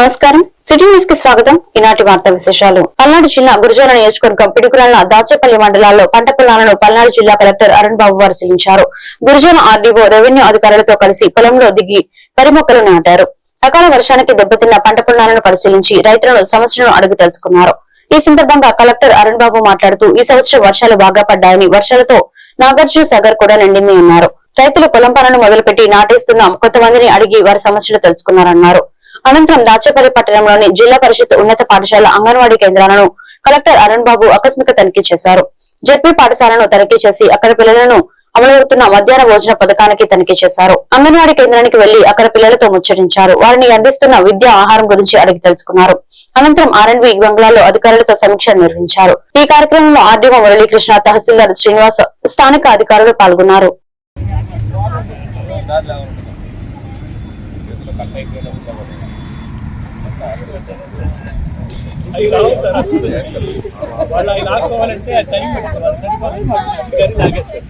నమస్కారం. సిటీ న్యూస్కి స్వాగతం. ఈనాటి వార్తా విశేషాలు. పల్నాడు జిల్లా గురజాల నియోజకవర్గం పిడుగురాల దాచేపల్లి మండలాల్లో పంట పొలాలను పల్నాడు జిల్లా కలెక్టర్ అరుణ్ బాబు పరిశీలించారు గురజాల ఆర్డీఓ రెవెన్యూ అధికారులతో కలిసి పొలంలో దిగి వరి మొక్కలు నాటారు. అకాల వర్షానికి దెబ్బతిన్న పంట పొలాలను పరిశీలించి రైతులను సమస్యలను అడుగు తెలుసుకున్నారు. ఈ సందర్భంగా కలెక్టర్ అరుణ్ బాబు మాట్లాడుతూ ఈ సంవత్సరం వర్షాలు బాగా పడ్డాయని వర్షాలతో నాగార్జున సాగర్ కూడా నిండింది అన్నారు. రైతులు పొలం పనులను మొదలుపెట్టి నాటేస్తున్న. కొంతమందిని అడిగి వారి సమస్యలు తెలుసుకున్నారన్నారు. అనంతరం దాచేపల్లి పట్టణంలోని జిల్లా పరిషత్ ఉన్నత పాఠశాల అంగన్వాడీ కేంద్రాలను కలెక్టర్ అరుణ్ బాబు ఆకస్మిక తనిఖీ చేశారు. జెడ్పీ పాఠశాలను తనిఖీ చేసి అక్కడ పిల్లలను అమలవుతున్న మధ్యాహ్న భోజన పథకానికి తనిఖీ చేశారు. అంగన్వాడీ కేంద్రానికి వెళ్ళి అక్కడ పిల్లలతో ముచ్చటించారు. వారిని అందిస్తున్న విద్యా ఆహారం గురించి అడిగి తెలుసుకున్నారు. అనంతరం ఆర్ఎండ్బి బంగ్లాలో అధికారులతో సమీక్ష నిర్వహించారు. ఈ కార్యక్రమంలో ఆర్డీఓ మురళీకృష్ణ తహసీల్దార్ శ్రీనివాస్ స్థానిక అధికారులు పాల్గొన్నారు. అవి రావు సార్ వాళ్ళు అవి లాక్కోవాలంటే ఆ టైం పెట్టుకోవాలి సరిపోతుంది మాకు గారి తాగేస్తారు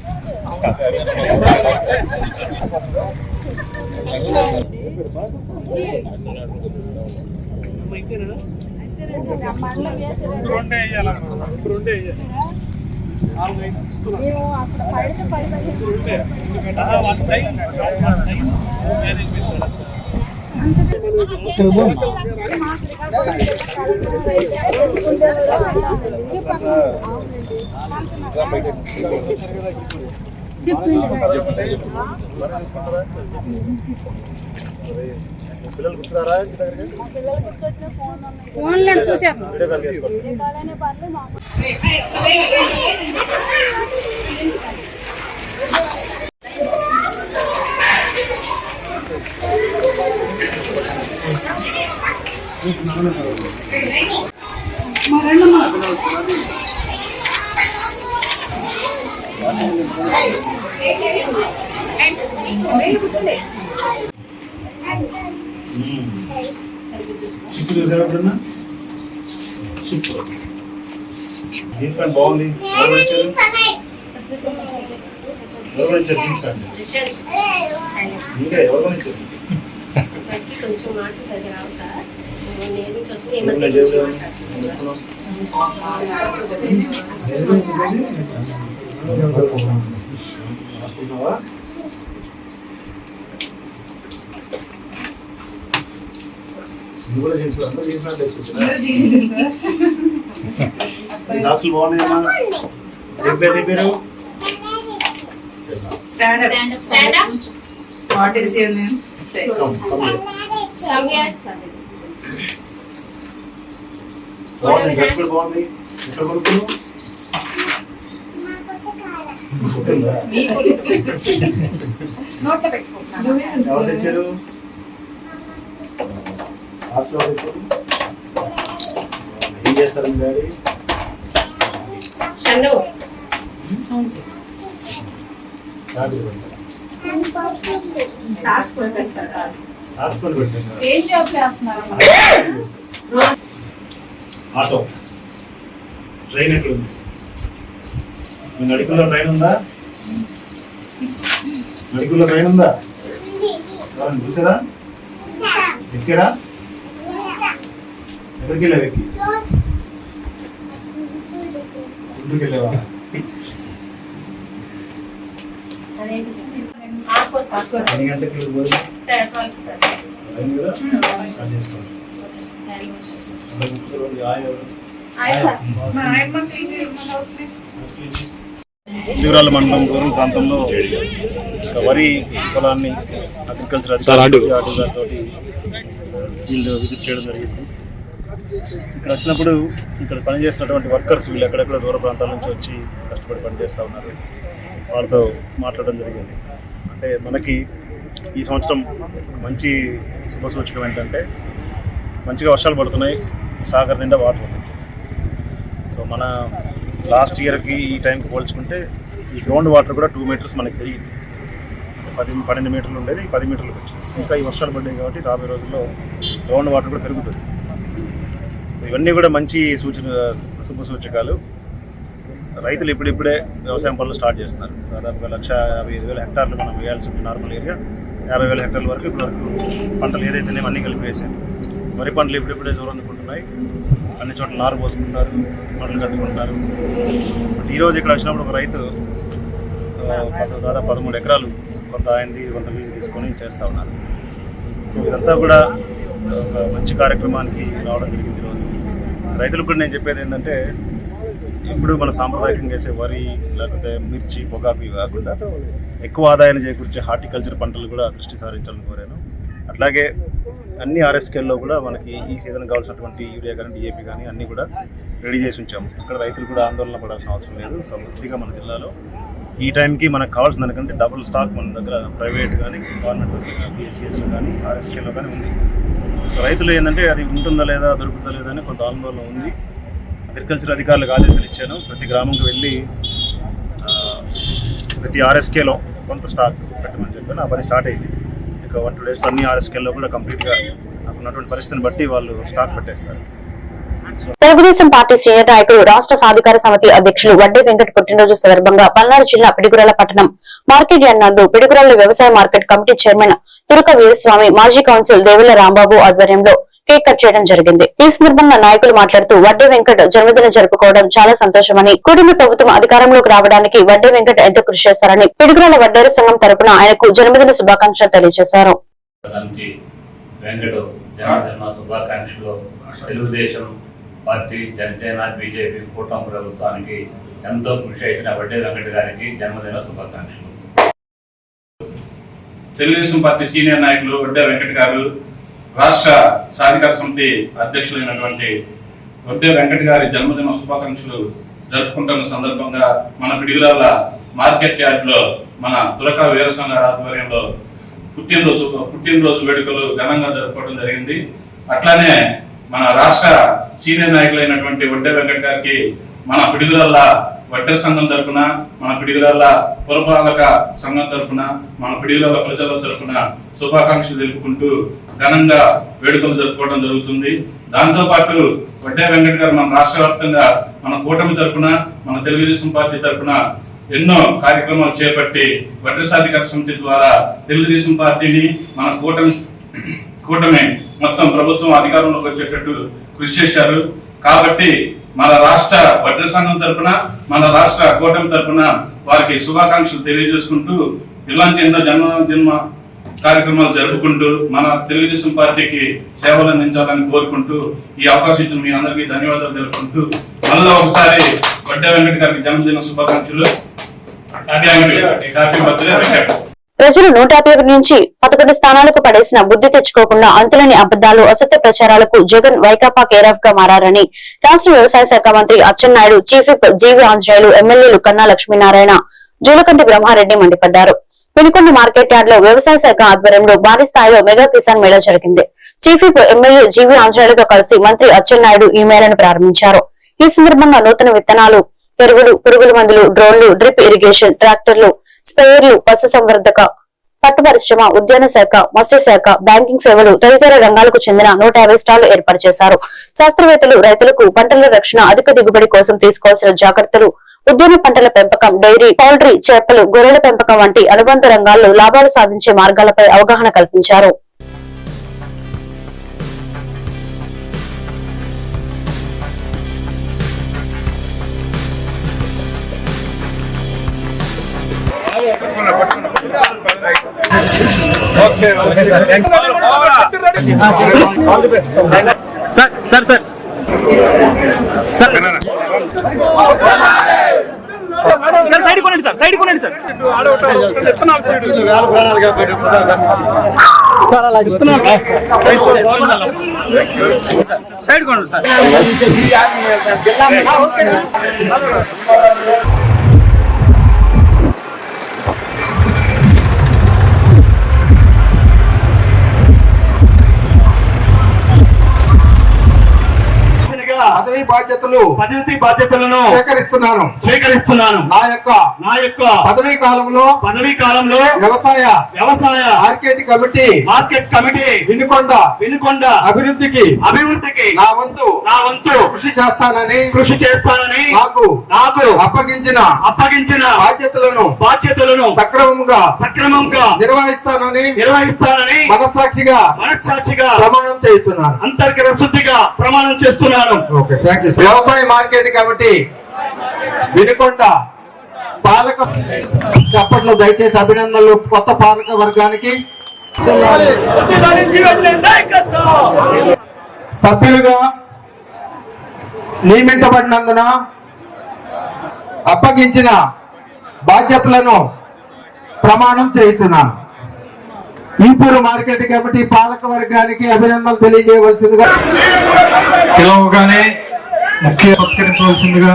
రెండే వేయాలమ్మా రెండే వేయాలి నాలుగు ఐదు ఇస్తున్నాం రెండే ఎందుకంటే ఆ, టైం మేనేజ్మెంట్ పిల్లలు గుర్తురారా ఇంటి దగ్గరికి ఫోన్లో చూశాను వీడియో కాల్ చేసుకోండి షిప్ చూసారా ఎప్పుడన్నా? షిప్ జీన్స్ ప్యాంట్ బాగుంది? ఎవరు వచ్చారు? జీన్స్ ప్యాంట్ ఇంకా ఎవరు వచ్చారు కొంచెం మాట సరిగ్గా రావు సార్ నేను చూసుకుని ఎవరు ఏమంటే జేబులో రాసుకున్నావా నువ్వు కూడా జీన్స్ అందరూ జీన్స్ ప్యాంట్ వేసుకొచ్చినా ఈ సాక్సులు బాగున్నాయమ్మా ఏం పేరు నీ పేరు Stand up. Stand up. What is your name? బాగుంది డ్రెస్ కూడా బాగుంది ఎక్కడ కొనుక్కున్నావు. ఎవరు తెచ్చారు ఏం చేస్తారు మీ డాడీ ఏం జాబ్ చేస్తున్నారు ఆటో. ట్రైన్ ఎక్కడ ఉంది మీ నడికుల్లో ట్రైన్ ఉందా? నడికుల్లో ట్రైన్ ఉందా? ఎవరైనా చూసారా? ఎక్కారా? ఎక్కడికి వెళ్ళావు ఎక్కి? వెళ్ళావా ఎన్ని గంటలకి వెళ్ళి అయింది కదా? స్టార్ట్ చేసుకోండి శివరాల మండలం దూరం ప్రాంతంలో వరి పొలాన్ని అగ్రికల్చర్ వీళ్ళు విజిట్ చేయడం జరిగింది. ఇక్కడ వచ్చినప్పుడు ఇక్కడ పనిచేస్తున్నటువంటి వర్కర్స్ వీళ్ళు ఎక్కడెక్కడ దూర ప్రాంతాల నుంచి వచ్చి కష్టపడి పనిచేస్తూ ఉన్నారు. వాళ్ళతో మాట్లాడడం జరిగింది. అంటే మనకి ఈ సంవత్సరం మంచి శుభ సూచకం ఏంటంటే మంచిగా వర్షాలు పడుతున్నాయి. సాగర్ నిండా వాటర్ ఉంది. సో మన లాస్ట్ ఇయర్కి ఈ టైంకి పోల్చుకుంటే ఈ గ్రౌండ్ వాటర్ కూడా టూ మీటర్స్ మనకి పెరిగింది. పది పన్నెండు మీటర్లు ఉండేది పది మీటర్లకు వచ్చింది. ఇంకా ఈ వర్షాలు పడ్డాయి కాబట్టి రాబోయే రోజుల్లో గ్రౌండ్ వాటర్ కూడా పెరుగుతుంది. ఇవన్నీ కూడా మంచి సూచన శుభ సూచకాలు. రైతులు ఇప్పుడిప్పుడే వ్యవసాయం పనులు స్టార్ట్ చేస్తున్నారు. దాదాపుగా లక్ష యాభై ఐదు వేల హెక్టార్లు మనం వేయాల్సి ఉంటుంది నార్మల్ ఏరియా యాభై వేల హెక్టార్ల వరకు ఇప్పుడు వరకు పంటలు ఏదైతే అన్నీ కలిపి వేసాం వరి పంటలు ఇప్పుడిప్పుడే జోరు అందుకుంటున్నాయి అన్ని చోట్ల నారు పోసుకుంటారు పంటలు కట్టుకుంటారు. బట్ ఈరోజు ఇక్కడ వచ్చినప్పుడు ఒక రైతు దాదాపు పదమూడు ఎకరాలు కొంత ఆయనది కొంత లీజు తీసుకొని చేస్తూ ఉన్నారు. సో ఇదంతా కూడా ఒక మంచి కార్యక్రమానికి రావడం జరిగింది ఈరోజు రైతులకు కూడా నేను చెప్పేది ఏంటంటే ఇప్పుడు మన సాంప్రదాయకంగా వేసే వరి లేకపోతే మిర్చి పొగాకు ఇవి కాకుండా ఎక్కువ ఆదాయాన్ని చేకూర్చే హార్టికల్చర్ పంటలు కూడా దృష్టి సారించాలని కోరాను. అట్లాగే అన్ని ఆర్ఎస్కేల్లో కూడా మనకి ఈ సీజన్ కావాల్సినటువంటి యూరియా కానీ డిఏపి కానీ అన్నీ కూడా రెడీ చేసి ఉంచాము. ఇక్కడ రైతులు కూడా ఆందోళన పడాల్సిన అవసరం లేదు. సో మంచిగా మన జిల్లాలో ఈ టైంకి మనకు కావాల్సిన దానికంటే డబుల్ స్టాక్ మన దగ్గర ప్రైవేట్ కానీ గవర్నమెంట్ బీఎస్సీఎస్లో కానీ ఆర్ఎస్కేలో కానీ ఉంది. రైతులు ఏంటంటే అది ఉంటుందా లేదా దొరుకుతుందా లేదా అని కొంత ఆందోళన ఉంది. అగ్రికల్చర్ అధికారులకు ఆదేశాలు ఇచ్చాను. ప్రతి గ్రామంకి వెళ్ళి ప్రతి ఆర్ఎస్కేలో కొంత స్టాక్ పెట్టమని చెప్పాను. ఆ పని స్టార్ట్ అయింది. ఒక వన్ టూ డేస్ అన్ని ఆర్ఎస్కేలో కూడా కంప్లీట్గా ఉన్నటువంటి పరిస్థితిని బట్టి వాళ్ళు స్టాక్ పెట్టేస్తారు. తెలుగుదేశం పార్టీ సీనియర్ నాయకులు రాష్ట్ర సాధికార సమితి అధ్యక్షులు వడ్డీ వెంకట్ పుట్టినరోజు సందర్భంగా పల్నాడు జిల్లా పిడిగురాల పట్టణం మార్కెట్ యార్డ్ నందు పిడిగురాల వ్యవసాయ market committee chairman Turaka Veeraswamy మాజీ కౌన్సిల్ దేవుల రాంబాబు ఆధ్వర్యంలో కేక్ కట్ చేయడం జరిగింది. ఈ సందర్భంగా నాయకులు మాట్లాడుతూ వడ్డే వెంకట్ జన్మదినం జరుపుకోవడం చాలా సంతోషమని కుటుంబ ప్రభుత్వం అధికారంలోకి రావడానికి వడ్డే వెంకట్ ఎంతో కృషి చేశారని పిడుగురాల వడ్డేరు సంఘం తరపున ఆయనకు జన్మదిన శుభాకాంక్షలు తెలియజేశారు. తెలుగుదేశం పార్టీ జనసేన బీజేపీ కూటమి ప్రభుత్వానికి ఎంతో కృషి చేసిన వడ్డే వెంకట గారికి జన్మదిన శుభాకాంక్షలు. తెలుగుదేశం పార్టీ సీనియర్ నాయకులు వడ్డే వెంకట్ గారు రాష్ట్ర సాధికార సమితి అధ్యక్షులైనటువంటి వడ్డే వెంకట గారి జన్మదిన శుభాకాంక్షలు జరుపుకుంటున్న సందర్భంగా మన పిడిగిరాల మార్కెట్ యార్డ్లో మన తురక వీరసంగ ఆధ్వర్యంలో పుట్టినరోజు పుట్టినరోజు వేడుకలు ఘనంగా జరుపుకోవడం జరిగింది. అట్లానే మన రాష్ట్ర సీనియర్ నాయకులైనటువంటి వడ్డే వెంకట్ గారికి మన పిడుగులల్లా వడ్డర సంఘం తరఫున మన పిడుగురాళ్ళ పురపాలక సంఘం తరపున మన పిడుగురాళ్ళ ప్రజల తరపున శుభాకాంక్షలు తెలుపుకుంటూ ఘనంగా వేడుకలు జరుపుకోవడం జరుగుతుంది. దాంతో పాటు వడ్డే వెంకట్ గారు మన రాష్ట్ర వ్యాప్తంగా మన కూటమి తరపున మన తెలుగుదేశం పార్టీ తరపున ఎన్నో కార్యక్రమాలు చేపట్టి వడ్డెర సాధికార సమితి ద్వారా తెలుగుదేశం పార్టీని మన కూటమి కూటమి మొత్తం ప్రభుత్వం అధికారంలోకి వచ్చేటట్టు కృషి చేశారు. కాబట్టి మన రాష్ట్ర వడ్ర సంఘం తరపున మన రాష్ట్ర కూటమి తరపున వారికి శుభాకాంక్షలు తెలియజేసుకుంటూ ఇలాంటి ఎన్నో జన్మదిన కార్యక్రమాలు జరుపుకుంటూ మన తెలుగుదేశం పార్టీకి సేవలు అందించాలని కోరుకుంటూ ఈ అవకాశం ఇచ్చిన మీ అందరికీ ధన్యవాదాలు తెలుపుకుంటూ మళ్ళీ ఒకసారి వడ్డే వెంకట గారికి జన్మదిన శుభాకాంక్షలు. హ్యాపీ బర్త్డే ప్రజలు నూట నుంచి పదకొండు స్థానాలకు పడేసిన బుద్ధి తెచ్చుకోకుండా అంతులని అబద్దాలు అసత్య ప్రచారాలకు జగన్ వైకాపా కేరాఫ్గా మారని రాష్ట్ర వ్యవసాయ శాఖ మంత్రి Atchannaidu chief whip GV Anjaneyulu ఎమ్మెల్యేలు కన్నా లక్ష్మీనారాయణ జూలకంటి బ్రహ్మారెడ్డి మండిపడ్డారు. వినుకొండ మార్కెట్ యార్డ్లో వ్యవసాయ శాఖ ఆధ్వర్యంలో భారీ స్థాయిలో మెగా కిసాన్ మేళా జరిగింది. చీఫ్ విప్ ఎమ్మెల్యే జీవి ఆంజనేయులతో కలిసి మంత్రి అచ్చెన్నాయుడు ఈ మేళను ప్రారంభించారు. ఈ సందర్భంగా నూతన విత్తనాలు పెరుగులు పురుగుల మందులు డ్రోన్లు డ్రిప్ ఇరిగేషన్ ట్రాక్టర్లు స్పేర్లు పశు సంవర్ధక పట్టు పరిశ్రమ ఉద్యాన శాఖ మత్స్య శాఖ బ్యాంకింగ్ సేవలు తదితర రంగాలకు చెందిన నూట యాభై స్టాళ్ళు ఏర్పాటు చేశారు. శాస్త్రవేత్తలు రైతులకు పంటల రక్షణ అధిక దిగుబడి కోసం తీసుకోవాల్సిన జాగ్రత్తలు ఉద్యాన పంటల పెంపకం డైరీ పౌల్ట్రీ చేపలు గొర్రెల పెంపకం వంటి అనుబంధ రంగాల్లో లాభాలు సాధించే మార్గాలపై అవగాహన కల్పించారు. Sir sir sir. Sir. Sir side కొనండి సార్ సైడ్ కొనండి సార్. సార్ అలా ఇస్తున్నారు సైడ్ కొనండి సార్. జిల్లా పదవి బాధ్యతలు పదవి బాధ్యతలను స్వీకరిస్తున్నాను. స్వీకరిస్తున్నాను. నా యొక్క నా యొక్క పదవీ కాలంలో పదవీ కాలంలో వ్యవసాయ వ్యవసాయ market committee market committee Vinukonda Vinukonda అభివృద్ధికి అభివృద్ధికి నా వంతు నా వంతు కృషి చేస్తానని కృషి చేస్తానని నాకు నాకు అప్పగించిన అప్పగించిన బాధ్యతలను బాధ్యతలను సక్రమంగా సక్రమంగా నిర్వహిస్తానని నిర్వహిస్తానని మనస్సాక్షిగా మనస్సాక్షిగా ప్రమాణం చేస్తున్నాను. అంతర్గత శుద్ధిగా ప్రమాణం చేస్తున్నాను. వ్యవసాయ మార్కెట్ కాబట్టి వినుకొండ పాలక చప్పట్లు దయచేసి అభినందనలు. కొత్త పాలక వర్గానికి సభ్యులుగా నియమించబడినందున అప్పగించిన బాధ్యతలను ప్రమాణం చేస్తున్నాను ఈపూరు మార్కెట్ కమిటీ పాలక వర్గానికి అభినందనలు తెలియజేయవలసిందిగా పిలవగానే ముఖ్య సత్కరించవలసిందిగా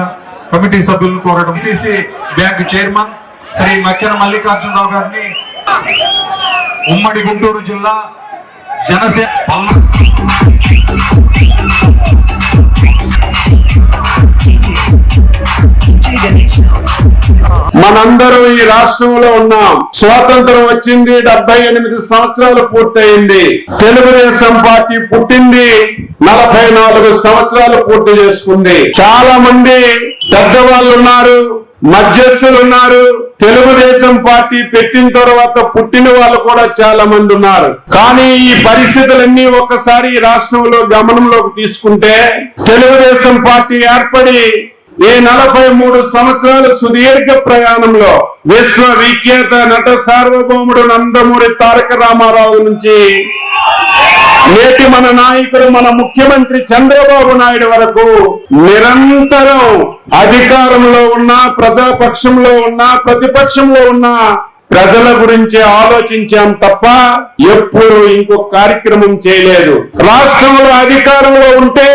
కమిటీ సభ్యులను కోరడం. CC bank chairman Shri Makkena Mallikarjunarao గారిని ఉమ్మడి గుంటూరు జిల్లా జనసేన మనందరం ఈ రాష్ట్రంలో ఉన్నాం. స్వాతంత్రం వచ్చింది డెబ్బై ఎనిమిది సంవత్సరాలు పూర్తయింది. తెలుగుదేశం పార్టీ పుట్టింది నలభై నాలుగు సంవత్సరాలు పూర్తి చేసుకుంది. చాలా మంది పెద్దవాళ్ళు ఉన్నారు మధ్యస్థులు ఉన్నారు. తెలుగుదేశం పార్టీ పెట్టిన తర్వాత పుట్టిన వాళ్ళు కూడా చాలా మంది ఉన్నారు. కానీ ఈ పరిస్థితులన్నీ ఒక్కసారి రాష్ట్రంలో గమనంలోకి తీసుకుంటే తెలుగుదేశం పార్టీ ఏర్పడి ఈ నలభై మూడు సంవత్సరాల సుదీర్ఘ ప్రయాణంలో విశ్వవిఖ్యాత నట సార్వభౌముడు నందమూరి తారక రామారావు నుంచి నేటి మన నాయకుడు మన ముఖ్యమంత్రి చంద్రబాబు నాయుడు వరకు నిరంతరం అధికారంలో ఉన్న ప్రజాపక్షంలో ఉన్న ప్రతిపక్షంలో ఉన్న ప్రజల గురించి ఆలోచించాం తప్ప ఎప్పుడు ఇంకొక కార్యక్రమం చేయలేదు. రాష్ట్రంలో అధికారంలో ఉంటే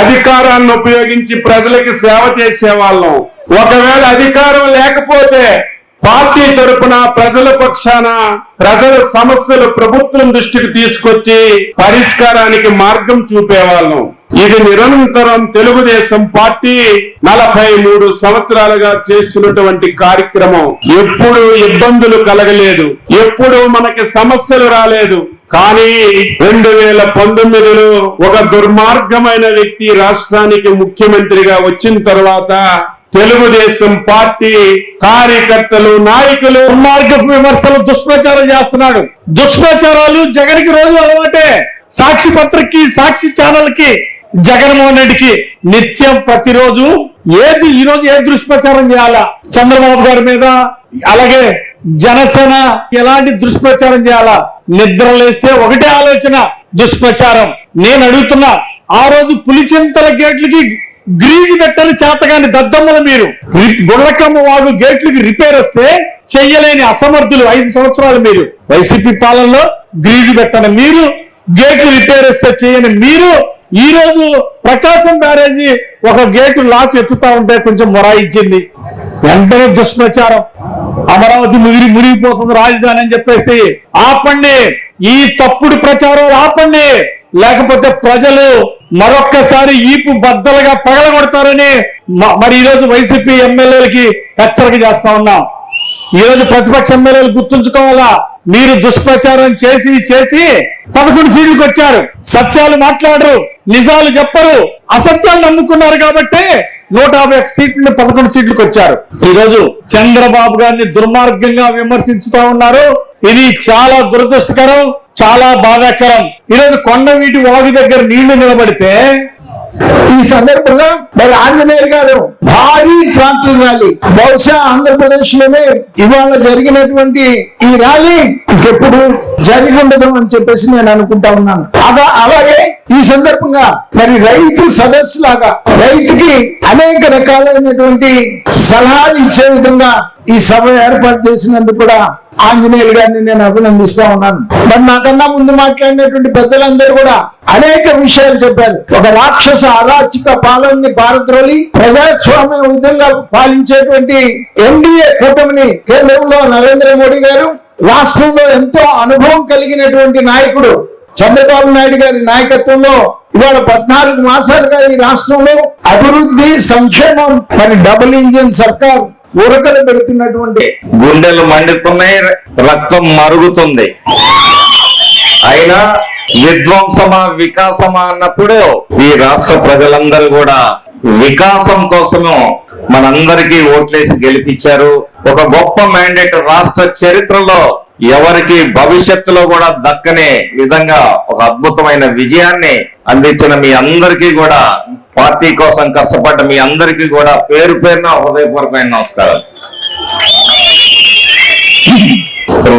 అధికారాన్ని ఉపయోగించి ప్రజలకి సేవ చేసేవాళ్ళం. ఒకవేళ అధికారం లేకపోతే పార్టీ తరపున ప్రజల పక్షాన ప్రజల సమస్యలు ప్రభుత్వం దృష్టికి తీసుకొచ్చి పరిష్కారానికి మార్గం చూపేవాళ్ళం. ఇది నిరంతరం తెలుగుదేశం పార్టీ నలభై మూడు సంవత్సరాలుగా చేస్తున్నటువంటి కార్యక్రమం. ఎప్పుడు ఇబ్బందులు కలగలేదు. ఎప్పుడు మనకి సమస్యలు రాలేదు. కానీ రెండు వేల పంతొమ్మిదిలో ఒక దుర్మార్గమైన వ్యక్తి రాష్ట్రానికి ముఖ్యమంత్రిగా వచ్చిన తర్వాత తెలుగుదేశం పార్టీ కార్యకర్తలు నాయకులు దుర్మార్గపు విమర్శలు దుష్ప్రచారం చేస్తున్నాడు. దుష్ప్రచారాలు జగన్కి రోజు అలవాటే. సాక్షి పత్రికకి సాక్షి ఛానల్కి జగన్మోహన్ రెడ్డికి నిత్యం ప్రతిరోజు ఏది ఈ రోజు ఏ దుష్ప్రచారం చేయాలా? చంద్రబాబు గారి మీద అలాగే జనసేన ఎలాంటి దుష్ప్రచారం చేయాలా? నిద్ర లేస్తే ఒకటే ఆలోచన దుష్ప్రచారం. నేను అడుగుతున్నా ఆ రోజు పులిచింతల గేట్లకి గ్రీజు పెట్టని చేతగాని దద్దమ్మలు మీరు. గుళ్ళకమ్మ వాగు గేట్లకి రిపేర్ వస్తే చెయ్యలేని అసమర్థులు ఐదు సంవత్సరాలు మీరు. వైసీపీ పాలనలో గ్రీజు పెట్టని మీరు గేట్లు రిపేర్ వస్తే చేయని మీరు ఈ రోజు ప్రకాశం బ్యారేజీ ఒక గేటు లాక్ ఎత్తుతా ఉంటే కొంచెం మొరాయించింది. వెంటనే దుష్ప్రచారం. అమరావతి ముగిరి మునిగిపోతుంది రాజధాని అని చెప్పేసి ఆపండి. ఈ తప్పుడు ప్రచారాలు ఆపండి. లేకపోతే ప్రజలు మరొక్కసారి ఈపు బద్దలుగా పగలగొడతారని మ- మరి ఈ రోజు వైసీపీ ఎమ్మెల్యేలకి హెచ్చరిక చేస్తా ఉన్నాం. ఈ రోజు ప్రతిపక్ష ఎమ్మెల్యేలు గుర్తుంచుకోవాలా? మీరు దుష్ప్రచారం చేసి చేసి పదకొండు సీట్లకు వచ్చారు సత్యాలు మాట్లాడరు. నిజాలు చెప్పరు. అసత్యాలు నమ్ముకున్నారు కాబట్టి నూట యాభై ఒక్క సీట్లు పదకొండు సీట్లకు వచ్చారు ఈరోజు చంద్రబాబు గారిని దుర్మార్గంగా విమర్శించుతా ఉన్నారు. ఇది చాలా దురదృష్టకరం చాలా బాధాకరం. ఈ రోజు కొండవీటి వాగు దగ్గర నీళ్ళు నిలబడితే ఈ సందర్భంగా మరి ఆంజనేయులు గారు భారీ ట్రాక్టర్ ర్యాలీ. బహుశా ఆంధ్రప్రదేశ్లోనే ఇవాళ జరిగినటువంటి ఈ ర్యాలీ ఇంకెప్పుడు జరిగి ఉండదు అని చెప్పేసి నేను అనుకుంటా ఉన్నాను. అలా అలాగే ఈ సందర్భంగా మరి రైతు సదస్సు లాగా రైతుకి అనేక రకాలైనటువంటి సలహాలు ఇచ్చే విధంగా ఈ సభ ఏర్పాటు చేసినందుకు కూడా ఆంజనేయులు గారిని నేను అభినందిస్తా ఉన్నాను. మరి నాకన్నా ముందు మాట్లాడినటువంటి పెద్దలందరూ కూడా అనేక విషయాలు చెప్పారు. ఒక రాక్షస అరాచక పాలనని భారత్రోలి ప్రజాస్వామ్య విధంగా పాలించేటువంటి ఎన్డీఏ కూటమిని కేంద్రంలో నరేంద్ర మోడీ గారు రాష్ట్రంలో ఎంతో అనుభవం కలిగినటువంటి నాయకుడు చంద్రబాబు నాయుడు గారి నాయకత్వంలో ఇవాళ పద్నాలుగు మాసాలుగా ఈ రాష్ట్రంలో అభివృద్ధి సంక్షేమం మరి డబుల్ ఇంజిన్ సర్కార్ ఉరకలు పెడుతున్నటువంటి గుండెలు మండుతున్నాయి రక్తం మరుగుతుంది. అయినా విధ్వంసమా వికాసమా అన్నప్పుడు ఈ రాష్ట్ర ప్రజలందరూ కూడా వికాసం కోసము మనందరికీ ఓట్లేసి గెలిపించారు. ఒక గొప్ప మ్యాండేట్ రాష్ట్ర చరిత్రలో ఎవరికి భవిష్యత్తులో కూడా దక్కనే విధంగా ఒక అద్భుతమైన విజయాన్ని అందించిన మీ అందరికీ కూడా పార్టీ కోసం కష్టపడ్డ మీ అందరికీ కూడా పేరు పేరున హృదయపూర్వకమైన నమస్కారాలు.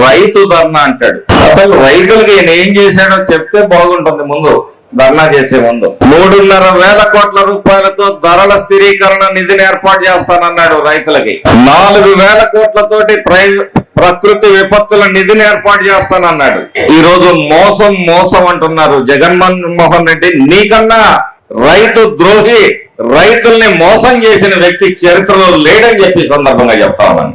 రైతు ధర్నా అంటాడు. అసలు రైతులకి ఈయన ఏం చేశాడో చెప్తే బాగుంటుంది ముందు. ధర్నా చేసే ముందు. మూడున్నర వేల కోట్ల రూపాయలతో ధరల స్థిరీకరణ నిధిని ఏర్పాటు చేస్తానన్నాడు రైతులకి. నాలుగు వేల కోట్లతోటి ప్రై- ప్రకృతి విపత్తుల నిధిని ఏర్పాటు చేస్తానన్నాడు. ఈ రోజు మోసం మోసం అంటున్నారు జగన్మోహన్ మోహన్ రెడ్డి. నీకన్నా రైతు ద్రోహి రైతుల్ని మోసం చేసిన వ్యక్తి చరిత్రలో లేడని చెప్పి సందర్భంగా చెప్తా ఉన్నాను.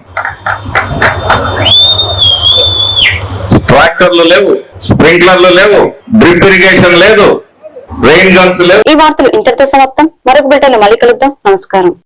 ట్రాక్టర్లు లేవు స్ప్రింక్లర్లు లేవు డ్రిప్ ఇరిగేషన్ లేదు ఈ వార్తలు ఇంతటితో సమాప్తం. మరొక బిడ్డను మళ్ళీ కలుద్దాం. నమస్కారం.